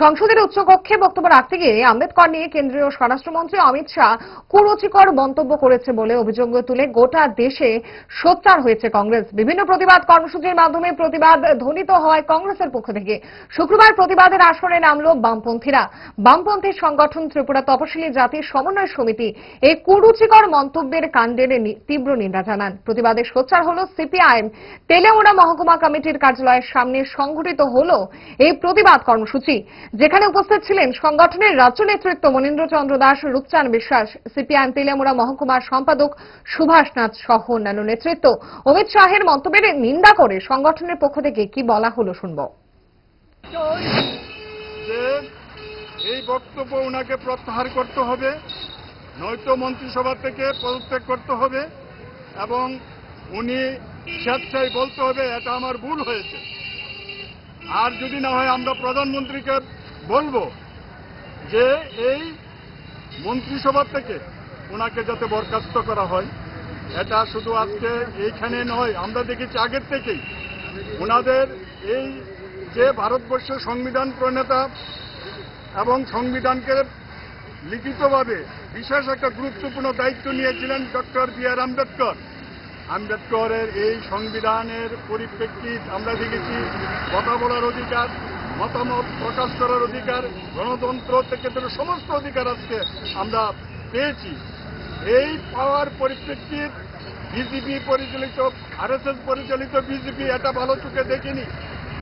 সংসদের উচ্চকক্ষে বক্তব্য রাখতে গিয়ে আম্বেদকর নিয়ে কেন্দ্রীয় স্বরাষ্ট্রমন্ত্রী অমিত শাহ কুরুচিকর মন্তব্য করেছে বলে অভিযোগ তুলে গোটা দেশে সোচ্চার হয়েছে কংগ্রেস। বিভিন্ন প্রতিবাদ কর্মসূচির মাধ্যমে প্রতিবাদ ধ্বনিত হয় কংগ্রেসের পক্ষ থেকে। শুক্রবার প্রতিবাদের আসরে নামল বামপন্থীরা। বামপন্থী সংগঠন ত্রিপুরা তপশিলি জাতির সমন্বয় সমিতি এই কুরুচিকর মন্তব্যের কাণ্ডের তীব্র নিন্দা জানান। প্রতিবাদে সোচ্চার হল সিপিআইএম। তেলেওড়া মহকুমা কমিটির কার্যালয়ের সামনে সংঘটিত হল এই প্রতিবাদ কর্মসূচি। যেখানে উপস্থিত ছিলেন সংগঠনের রাজ্য নেতৃত্ব মনীন্দ্র চন্দ্র দাস রূপচান বিশ্বাস, সিপিআইএম তেলেমুড়া মহকুমার সম্পাদক সুভাষ নাথ সহ অন্যান্য নেতৃত্ব। অমিত শাহের মন্তব্যের নিন্দা করে সংগঠনের পক্ষ থেকে কি বলা হলো শুনব। এই বক্তব্য ওনাকে প্রত্যাহার করতে হবে, নয়তো মন্ত্রিসভা থেকে পদত্যাগ করতে হবে, এবং উনি স্বেচ্ছায় বলতে হবে, এটা আমার ভুল হয়েছে। আর যদি না হয় আমরা প্রধানমন্ত্রীকে বলব যে এই মন্ত্রিসভা থেকে ওনাকে যাতে বরখাস্ত করা হয়, এটা শুধু আজকে এইখানে নয়, আমরা দেখেছি আগের থেকেই ওনাদের এই যে ভারতবর্ষের সংবিধান প্রণেতা এবং সংবিধানকে লিখিতভাবে বিশেষ একটা গুরুত্বপূর্ণ দায়িত্ব নিয়েছিলেন ডক্টর বি আর আম্বেদকর। আম্বেদকরের এই সংবিধানের পরিপ্রেক্ষিত আমরা দেখেছি কথা বলার অধিকার, মতামত প্রকাশ করার অধিকার, গণতন্ত্র থেকে ধরে সমস্ত অধিকার আজকে আমরা পেয়েছি। এই পাওয়ার পরিপ্রেক্ষিত বিজেপি পরিচালিত আরএসএস পরিচালিত বিজেপি এটা ভালো চোখে দেখেনি।